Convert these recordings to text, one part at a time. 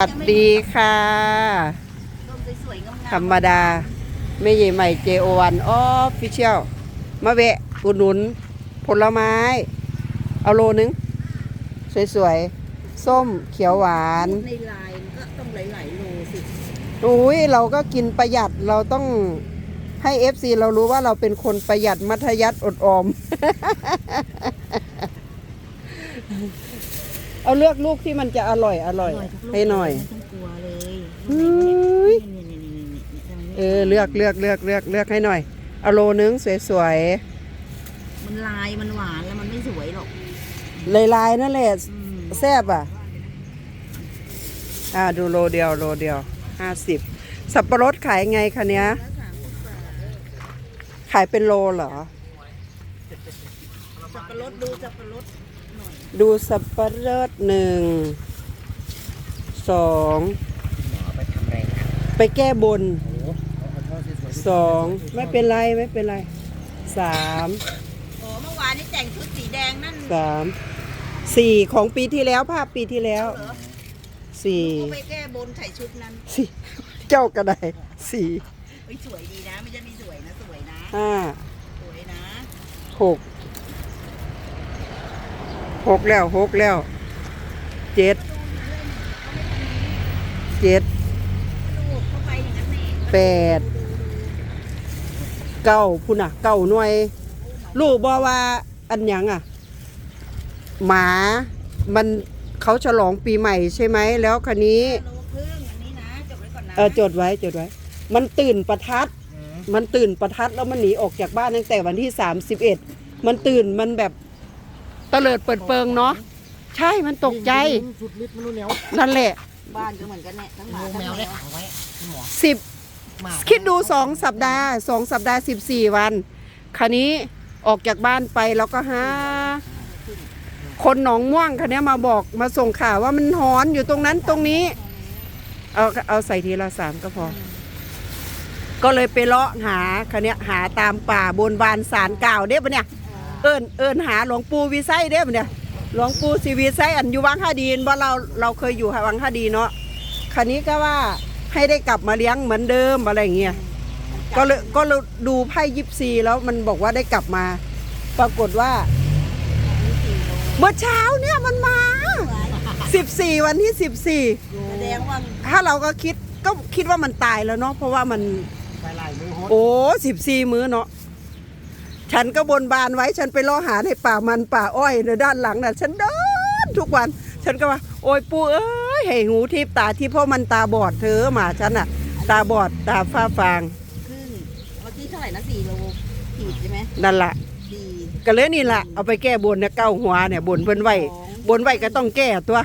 สวัสดีค่ะร่มสวยๆงามธรรมดาไม่ใหญ่ใหม่ JO1 Official มาแวะอุดหนุน ผลไม้ เอาโลนึง สวยๆ ส้มเขียวหวานๆในลายมันก็ต้องหลายๆโลสิอุ้ยเราก็กินประหยัดเราต้องให้ FC เรารู้ว่าเราเป็นคนประหยัดมัธยัติอดออม เอาเลือกลูกที่มันจะอร่อยอร่อยให้หน่อยไม่ต้องกลัวเลยเฮ้ยนี่ๆๆๆๆเออเลือกเลือกเลือกเลือกเลือกให้หน่อยเอาโลนึงสวยมันลายมันหวานแล้วมันไม่สวยหรอกๆลายๆนั่นแหละอืมแซบอะอ่าดูโลเดียวโลเดียวห้าสิบสับปะรดขายไงคะเนี้ยแล้วสามสิบบาทขายเป็นโลเหรอสับปะรดดูสับปะรดหน่อย ดูสับปะรดหนึ่งสองไปแก้บนสองไม่เป็นไรไม่เป็นไรสามโอ้เมื่อวานนี้แต่งชุดสีแดงนั่นสามสี่ของปีที่แล้วภาพปีที่แล้วเหรอสี่ก็ไปแก้บนใส่ชุดนั้นสี่เจ้าก็ได้สี่เฮ้ยสวยดีนะไม่ใช่ไม่สวยนะสวยนะห้าสวยนะหก หกแล้วหกแล้วเจ็ดเจ็ดลูกเข้าไปอย่างนั้นแน่แปดเก้าพุ่นอะเก้าหน่วย ลูกบอกว่าอันหยังอะ หมามันเขาฉลองปีใหม่ใช่ไหมแล้วคันนี้โลครึ่งอันนี้นะจดไว้ก่อนนะเออจดไว้จดไว้ มันตื่นประทัด มันตื่นประทัดแล้วมันหนีออกจากบ้านตั้งแต่วันที่สามสิบเอ็ดมันตื่นมันแบบ เตลิดเปิดเปิงเนาะใช่มันตกใจสุดฤทธิ์ไม่รู้แนวนั่นแหละบ้านก็เหมือนกันเนี่ยทั้งหมางูทั้งแมวแมได้วขังไว้คุณหมอสิบหมาคิดดูสองสัปดาห์สองสัปดาห์สิบสี่วันคันนี้ออกจากบ้านไปแล้วก็หาคนหนองม่วงคันนี้มาบอกมาส่งข่าวว่ามันหอนอยู่ตรงนั้นตรงนี้ เอาเอาใส่ทีละสามก็พอ ก็เลยไปเลาะหาคันนี้ยหาตามป่าบนบานสารกล่าวเด้ปะเนี่ย เอิญเอิญหาหลวงปู่วิไสเด้ปะเนี่ยหลวงปู่ศรีวิไสอันอยู่วังคาดีนว่าเราเราเคยอยู่วังคาดีเนาะคันนี้ก็ว่าให้ได้กลับมาเลี้ยงเหมือนเดิมอะไรเงี้ยก็เลยก็เลยดูไพ่ยิปซีแล้วมันบอกว่าได้กลับมา ปรากฏว่าเมื่อเช้าเนี่ยมันมา14วันที่แสดงว่า14ถ้าเราก็คิดก็คิดว่ามันตายแล้วเนาะเพราะว่ามันโหดโอ้สิบสี่มื้อเนาะ ฉันก็บนบานไว้ฉันไปล่อหาในป่ามันป่าอ้อยในด้านหลังน่ะ ฉันเดินทุกวัน ฉันก็ว่าโอ้ยปู่เอ้ยให้หูทิพตาที่เพราะมันตาบอดเธอหมาฉันน่ะ ตาบอดตาฟ้าฟางครึ่งเมื่อกี้เท่าไหร่นะสี่โลขีดใช่ไหมนั่นละสี่ก็เลยนี่ละเอาไปแก้บนเนี่ยเก้าหัวเนี่ยบนเพิ่นไว้บนไว้ก็ต้องแก้ตัว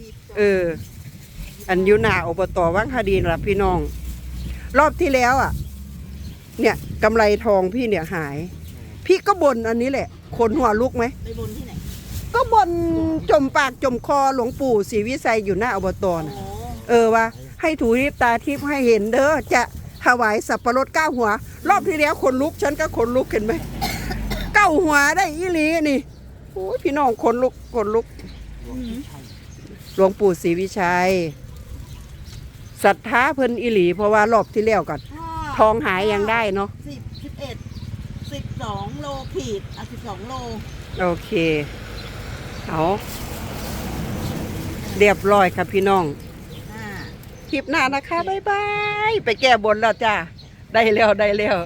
ยี่สิบสองเออ อันอยุนาอบตวังคดีนล่ะพี่น้อง รอบที่แล้วอะ เนี่ยกำไรทองพี่เนี่ยหาย พี่ก็บนอันนี้แหละขนหัวลุกไหม ไปบนที่ไหนก็บนจมปากจมคอหลวงปู่ศรีวิไสยอยู่หน้าอบตนะโอ้เออว่า ให้ถูทิพตาทิพให้เห็นเด้อจะถวายสับปะรดเก้าหัว รอบที่แล้วขนลุกฉันก็ขนลุกเห็นไหม เก้าหัวได้อีหลีนี่โอ้ยพี่น้องขนลุกขนลุก หลวงปู่ศรีวิชัยศรัทธาเพิ่นอิหลี เพราะว่ารอบที่แล้วก่อนทองหายยังได้เนาะสิบสิบเอ็ด สิบสองโลขีดอะสิบสองโลโอเค เอาเรียบร้อยครับพี่น้อง อ่า คลิปหน้านะคะ บ๊ายบาย ไปแก้บนแล้วจ้า ได้แล้ว ได้แล้ว